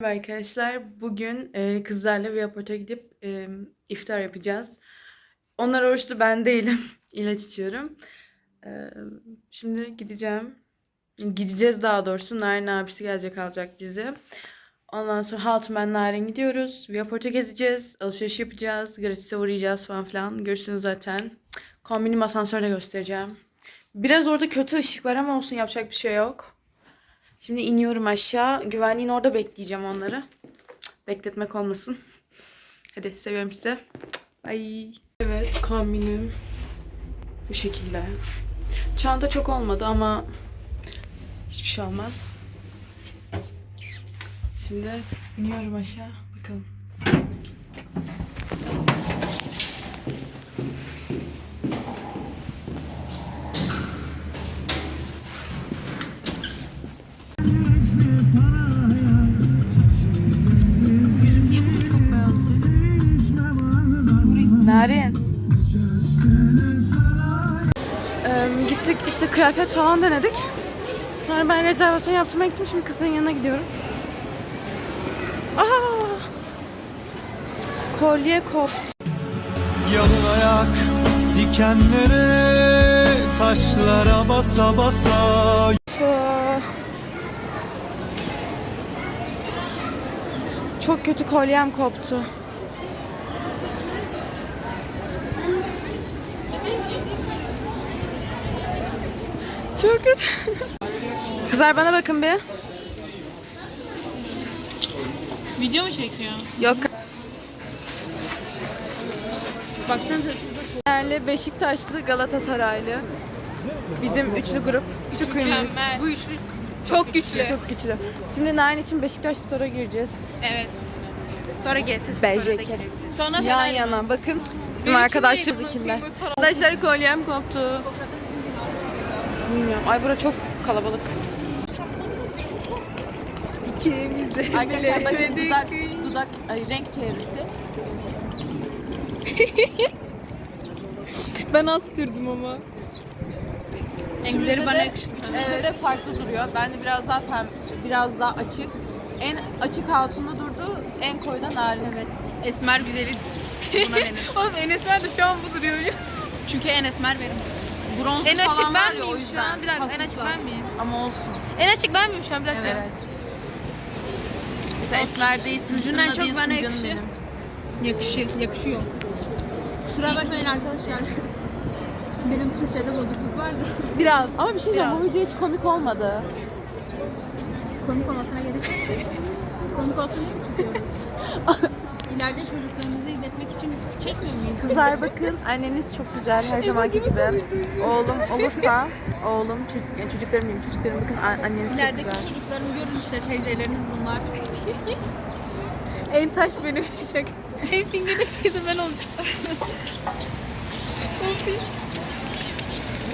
Merhaba arkadaşlar. Bugün e, kızlarla Viaport'a gidip e, iftar yapacağız. Onlar oruçlu ben değilim. İlaç içiyorum. E, şimdi gideceğim. Gideceğiz daha doğrusu. Narin abisi gelecek alacak bizi. Ondan sonra Hatun ben Narin gidiyoruz. Viaport'a gezeceğiz. Alışveriş yapacağız. Gratis'e uğrayacağız falan filan. Görürsünüz zaten. Kombinimi asansörde göstereceğim. Biraz orada kötü ışık var ama olsun yapacak bir şey yok. Şimdi iniyorum aşağı. Güvenliğin orada bekleyeceğim onları. Bekletmek olmasın. Hadi seviyorum size. Ay. Evet kombinim bu şekilde. Çanta çok olmadı ama hiçbir şey olmaz. Şimdi iniyorum aşağı. Bakalım. Narin. Ee, gittik işte kıyafet falan denedik. Sonra ben rezervasyon yaptırmaya gittim. Şimdi kızın yanına gidiyorum. Aa! Kolye kop. Yalın ayak dikenlere taşlara basa basa Çok kötü kolyem koptu. Çok kötü. Kızlar bana bakın bir. Video mu çekiyor? Yok. Baksana Değerli Beşiktaşlı Galatasaraylı. Bizim üçlü grup. Çok ünlüyüz. Mükemmel. Bu üçlü çok güçlü. Çok güçlü. Şimdi Narin için Beşiktaş Store'a gireceğiz. Evet. Sonra gelsin. BJK. Sonra Yan Fener- yana bakın. Bizim Benimki arkadaşlarımız neydi? ikiler. Kıymet tarafı. Arkadaşlar kolyem koptu. Bilmiyorum. Ay bura çok kalabalık. İkimiz de Arkadaşlar bakın dudak, dudak, ay renk çevresi. Ben az sürdüm ama. Renkleri bana yakıştı. Üçümüzde de farklı duruyor. Ben de biraz daha pem, biraz daha açık. En açık hatunda durdu, en koyuda narin. Evet. Esmer güzeli buna denir. Oğlum Enes var da şu an bu duruyor biliyor musun? Çünkü en esmer benim. Bronzlu En açık falan var ben ya o miyim şu yüzden. an? Bir dakika en açık ben miyim? Ama olsun. En açık ben miyim şu an? Bir dakika. Evet. Mesela esmer değilsin, Ucundan zımla çok değilsin bana canım yakışıyor. benim. Yakışıyor, yakışıyor. Kusura bakmayın arkadaşlar. Benim Türkçe'de bozukluk vardı. Biraz. Ama bir şey diyeceğim, bu video hiç komik olmadı. Komik olmasına gerek yok. Komik olsun diye mi? İleride çocuklarımızı izletmek için çekmiyor muyuz? Kızlar bakın, anneniz çok güzel her zamanki gibi. Oğlum olursa, oğlum, çocuk, yani çocuklarım diyeyim, çocuklarım bakın an- anneniz çok İlerideki güzel. çocuklarını görün işte teyzeleriniz bunlar. En taş benim şaka. En fingirde teyze ben olacağım. Ya.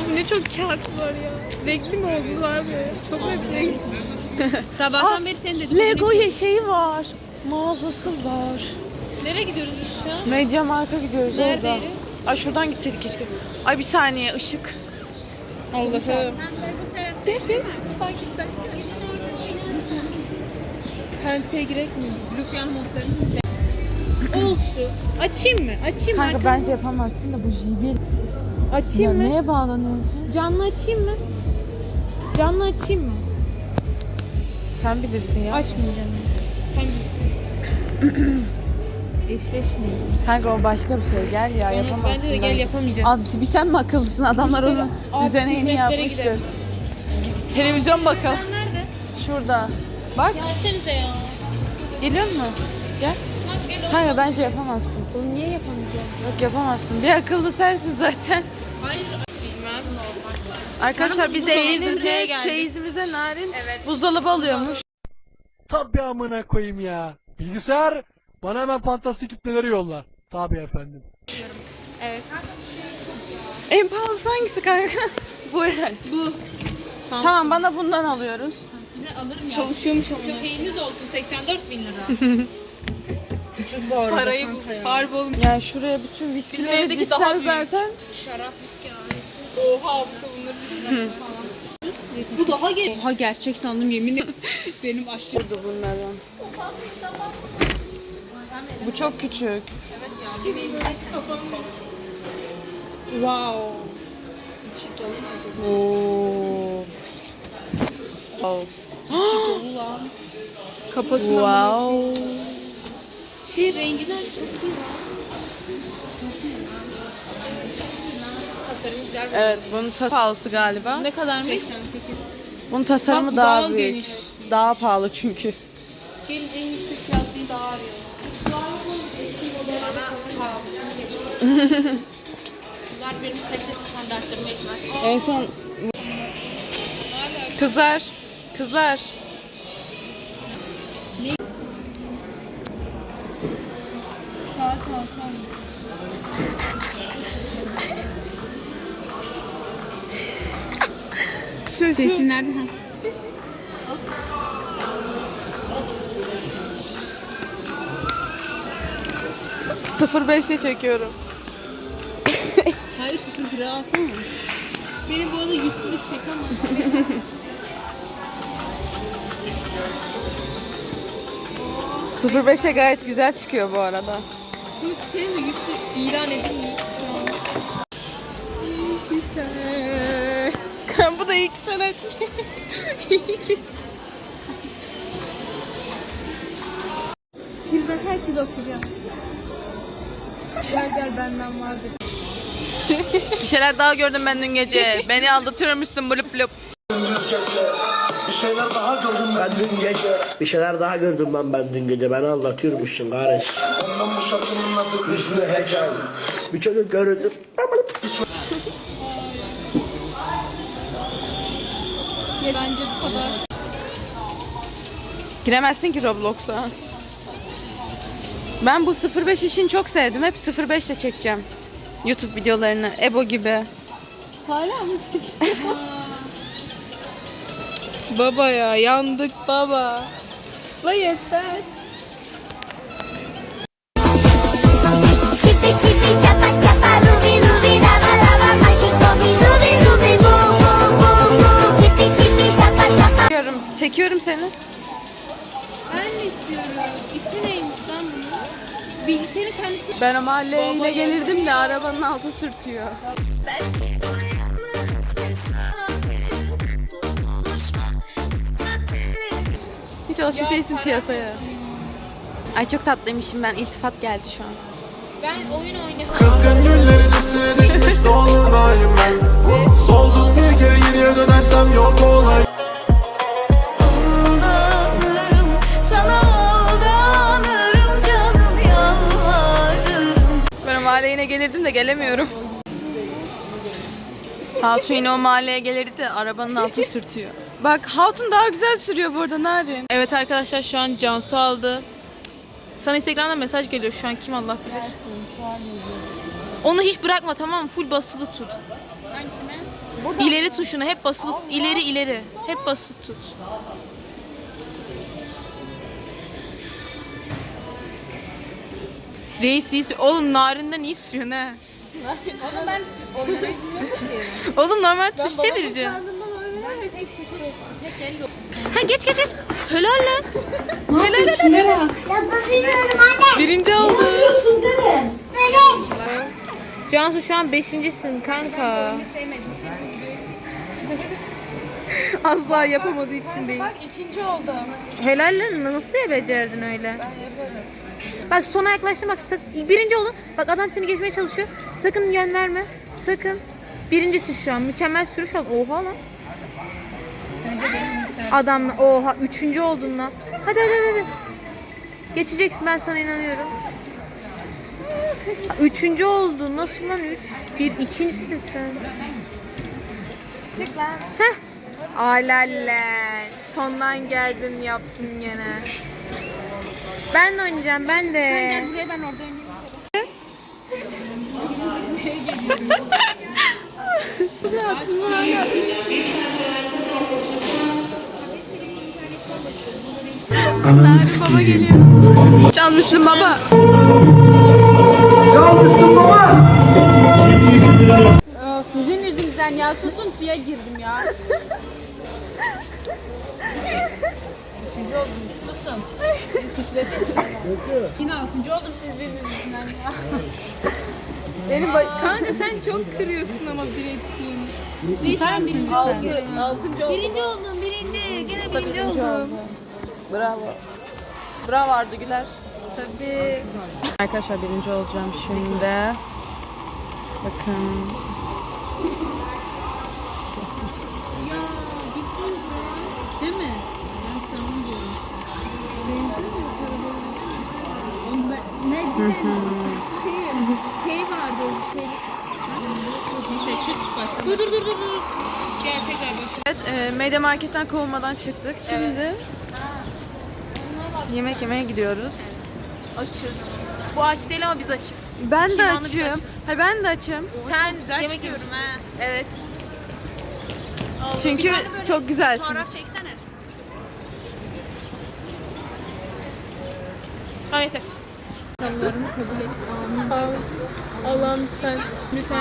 Oğlum ne çok kağıt var ya. Renkli mi oldular böyle? Çok mu renkli? Sabahtan beri senin dediğin Lego ye- şeyi var, mağazası var. Nereye gidiyoruz biz şu an? Media Markt'a gidiyoruz Nerede? orada. Ay şuradan gitseydik keşke. Ay bir saniye ışık. Allah'ım. Penteye girek mi? Lucian modlarını Olsun. Açayım mı? Açayım mı? Kanka bence yapamazsın da bu JBL. Açayım mı? neye bağlanıyorsun? Canlı açayım mı? Canlı açayım mı? Sen bilirsin ya. Açmayacağım. Sen bilirsin. Eşleşmeyin. Kanka o başka bir şey. Gel ya yapamazsın. Bence de gel yapamayacağım. Al bir sen mi akıllısın? Adamlar onu abi, üzerine yeni yapmıştır. gidelim. Televizyon bakalım. Nerede? Şurada. Bak Gelsenize ya. geliyor mu? Gel. Bak gel. Kanka bence yapamazsın. Oğlum niye yapamayacağım? Yok yapamazsın. Bir akıllı sensin zaten. Bilmem. Arkadaşlar biz geldik. çeyizimize narin buzdolabı alıyormuş. Tabi amına koyayım ya. Bilgisayar bana hemen fantastik kütleleri yollar. Tabi efendim. Evet. En pahalısı hangisi kanka? Bu herhalde. Bu. Tamam bana bundan alıyoruz. size alırım ya. Çalışıyormuş ama. Köpeğiniz olsun 84 bin lira. Ucuz bu arada. Parayı bul. Harbi oğlum. Yani şuraya bütün viskileri evdeki dizsen daha büyük. zaten. Şarap viski abi. Oha bu da bunları Bu daha geç. Oha gerçek sandım yemin ederim. Benim aşçı Bunlardan. Bu çok küçük. Wow. Oo. Oh. Ulan. Kapatın Wow. Şey renginden çok iyi Tasarım güzel. Evet, bunun tasarımı pahalısı galiba. Ne kadarmış? 88. Bunun tasarımı Bak, bu daha, daha büyük. geniş. Daha pahalı çünkü. Gelin en yüksek fiyatlıyı daha Bunlar benim kalite standartlarıma etmez. En son Kızlar, kızlar. Saat altı Şaşı. nerede? Ha. 05'te çekiyorum. Hayır sıfır bira alsana. Benim bu arada yüzsüzlük şaka mı? 05'e gayet güzel çıkıyor bu arada. Şunu çıkarayım da yüzsüz ilan edilmeyeyim şu an. bu da ilk sene. Kimden herkes okuyacağım. Gel gel benden vardır. Bir şeyler daha gördüm ben dün gece. Beni aldatıyormuşsun blup blup. Bir şeyler daha gördüm ben dün gece. Bir şeyler daha gördüm ben ben dün gece. Beni aldatıyormuşsun kardeş. Ondan bu şarkının adı Hüsnü Hecel. Bir çocuk gördüm. Bence bu kadar. Giremezsin ki Roblox'a. Ben bu 05 işini çok sevdim. Hep 05 ile çekeceğim. YouTube videolarını. Ebo gibi. Hala mı? baba ya yandık baba. La yeter. Rubi rubi lava lava rubi rubi Çekiyorum, çekiyorum seni. Ben de istiyorum. İsmi bunun? Bilgisayarın kendisi. Ben o mahalleye gelirdim de arabanın altı sürtüyor. Hiç alışık değilsin piyasaya. Ay çok tatlıymışım ben. İltifat geldi şu an. Ben oyun oynuyorum. Kızgın günlerin üstüne düşmüş dolunayım ben Soldum bir kere geriye dönersem yok olay yine gelirdim de gelemiyorum. Hatun yine o mahalleye gelirdi de arabanın altı sürtüyor. Bak Hatun daha güzel sürüyor burada Narin. Evet arkadaşlar şu an Cansu aldı. Sana Instagram'dan mesaj geliyor şu an kim Allah bilir. Onu hiç bırakma tamam mı? Full basılı tut. Hangisine? İleri tuşunu hep basılı tut. İleri ileri. Hep basılı tut. Reis iyi. Oğlum narinden iyi sürüyor ne? Oğlum ben oynamayı bilmiyorum ki. Oğlum normal tuş çevireceğim. Tek tek el yok. Ha geç geç geç. Helal lan. Helal helal helal. Yapabiliyorum anne Birinci oldu. Böyle Cansu şu an beşincisin kanka. Sevmedim. Asla yapamadığı için değil. Bak ikinci oldum. Helal lan nasıl ya becerdin öyle? Bak sona yaklaştın bak birinci olun. Bak adam seni geçmeye çalışıyor. Sakın yön verme. Sakın. Birincisi şu an. Mükemmel sürüş al. Oha lan. Adam oha üçüncü oldun lan. Hadi hadi hadi. Geçeceksin ben sana inanıyorum. Üçüncü oldun. Nasıl lan üç? Bir ikincisin sen. Çık lan. Heh. Alalle. Sondan geldin yaptın gene. Ben de oynayacağım ben de. Gel buraya ben orada oynayayım. Narin baba geliyor. Çalmışsın baba. Aa, sizin yüzünüzden ya susun suya girdim ya. Üçüncü oldum. Sus Olsun. Yine altıncı oldum sizin yüzünden ya. Kanka sen çok kırıyorsun ama direksiyonu. Sen misin? Altı, altıncı oldum. Birinci oldum birinci. Gene birinci oldum. Bravo. Bravo Arda Güler. Tabii. Arkadaşlar birinci olacağım şimdi. Bakın. Değil mi? Ben sana onu diyorum. Oğlum ben- Ne güzel. Şey vardı bir şey. Dur dur dur dur dur. Gel tekrar başla. Evet, e, Medya Market'ten kovulmadan çıktık. Şimdi yemek yemeye gidiyoruz. Açız. Bu aç değil ama biz açız. Ben de biz açım. açız. Ha ben de açım. Sen yemek yiyorsun. ha. Evet. Çünkü çok güzelsiniz. Fotoğraf çeksene. Tamam yeter. Sallarımı kabul et. Amin. Allah'ım lütfen. Lütfen.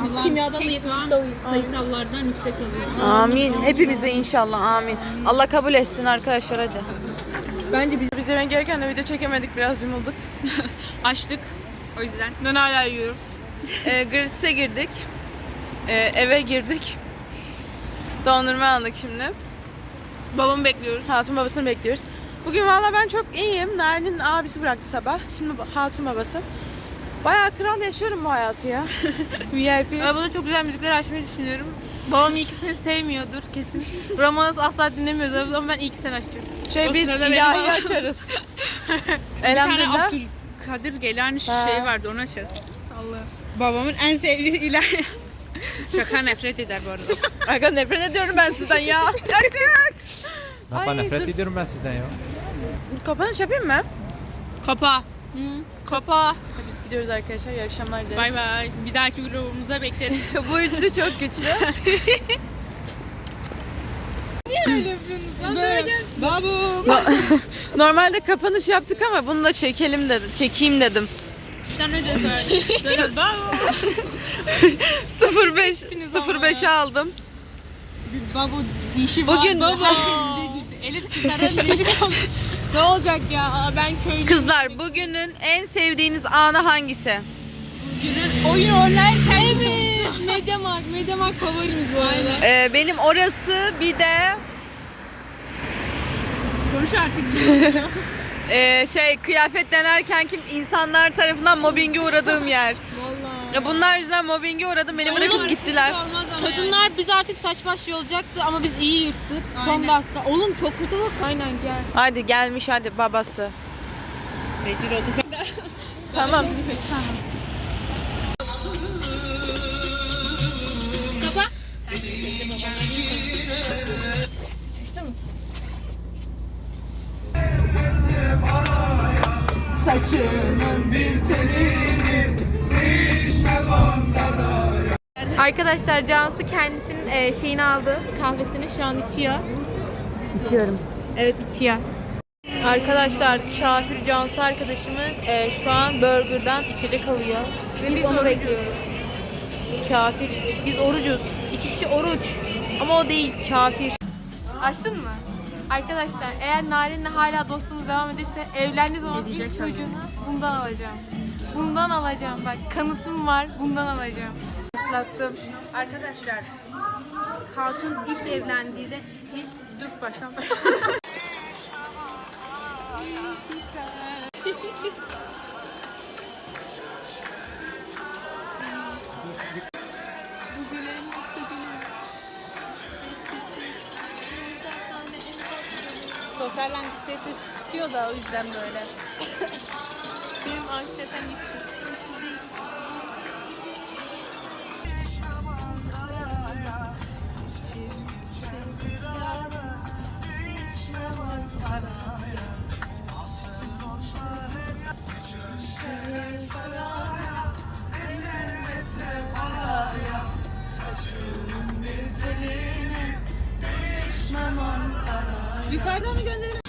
Allah'ım Kimyadan da tek 70 puan alayım. Sayısallardan yüksek alayım. Amin. Hepimize inşallah amin. Allah kabul etsin arkadaşlar hadi. Bence biz Biz yemek yerken de video çekemedik biraz yumulduk. Açtık. O yüzden. ben hala yiyorum. E, Gratis'e girdik. E, eve girdik. Dondurma aldık şimdi. Babamı bekliyoruz. Hatun babasını bekliyoruz. Bugün valla ben çok iyiyim. Narin'in abisi bıraktı sabah. Şimdi Hatun babası. Bayağı kral yaşıyorum bu hayatı ya. VIP. Arabada çok güzel müzikler açmayı düşünüyorum. Babam iyi ki seni sevmiyordur kesin. Ramanız asla dinlemiyoruz ama ben iyi ki seni açıyorum. Şey O biz ilahi açarız. Bir tane Elhamdülillah. Abdülkadir Ha. şey vardı onu açacağız. Allah. Babamın en sevdiği ilahi. Şaka nefret eder bu arada. Aga nefret ediyorum ben sizden ya. Hatta Ay, nefret dur. ediyorum ben sizden ya. Kapanış yapayım mı? Kapa. Kapa. Biz gidiyoruz arkadaşlar. İyi akşamlar dileriz. bay bay. Bir dahaki vlogumuza bekleriz. Bu üçlü çok güçlü. Babu. Normalde kapanış yaptık ama bunu da çekelim dedim. Çekeyim dedim. Sen önce söyle. Söyle babu. 05 05'e aldım. Babu dişi var. Bugün Baba. Eli tutarı ne olacak ya? Ben köylü. kızlar bugünün en sevdiğiniz anı hangisi? oyun oynarken. Evet. Mediamarkt. Mediamarkt favorimiz bu arada. Ee, benim orası bir de Konuş artık. e, şey kıyafet denerken kim insanlar tarafından mobbinge uğradığım yer. Vallahi. Ya bunlar yüzünden mobbinge uğradım. Beni bırakıp gittiler. Kadınlar biz artık saç baş yolacaktı ama biz iyi yırttık. Son dakika. Oğlum çok kötü bak. Aynen gel. Hadi gelmiş hadi babası. Rezil olduk. Tamam. Kapa. Çıktı mı? Arkadaşlar Cansu kendisinin e, şeyini aldı. Kahvesini şu an içiyor. İçiyorum. Evet içiyor. Arkadaşlar kafir Cansu arkadaşımız e, şu an burgerdan içecek alıyor. Biz onu bekliyoruz. Kafir. Biz orucuz. İki kişi oruç. Ama o değil kafir. Açtın mı? Arkadaşlar eğer Narin'le hala dostluğumuz devam ederse evlendiği zaman ilk çocuğunu bundan alacağım. Bundan alacağım. Bak kanıtım var. Bundan alacağım. Başlattım. Arkadaşlar Hatun ilk evlendiğinde ilk dur baştan Sosyal anksiyete tutuyor da o yüzden böyle. Benim anksiyetem gitti. Yukarıdan mı gönderelim?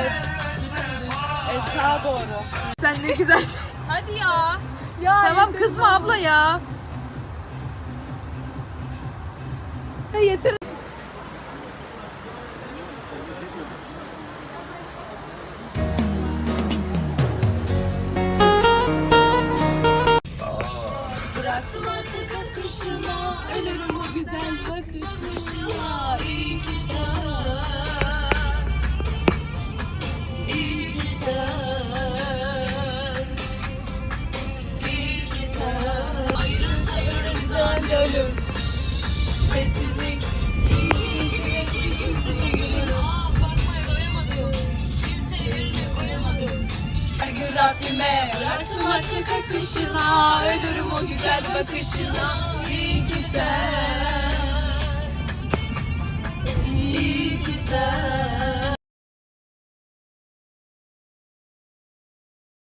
Evet. E, sağa doğru. Sen ne güzel. Hadi ya. ya tamam kızma abla ya. Ya yeter. ölüm Sessizlik İyiliğin gibi yakayım. Kimseye gülüm Aa bakmaya doyamadım. Kimseye yerine koyamadım. Her gün Rabbime Bıraktım artık akışına. Ölürüm o güzel bakışına. İyi ki sen İyi ki sen.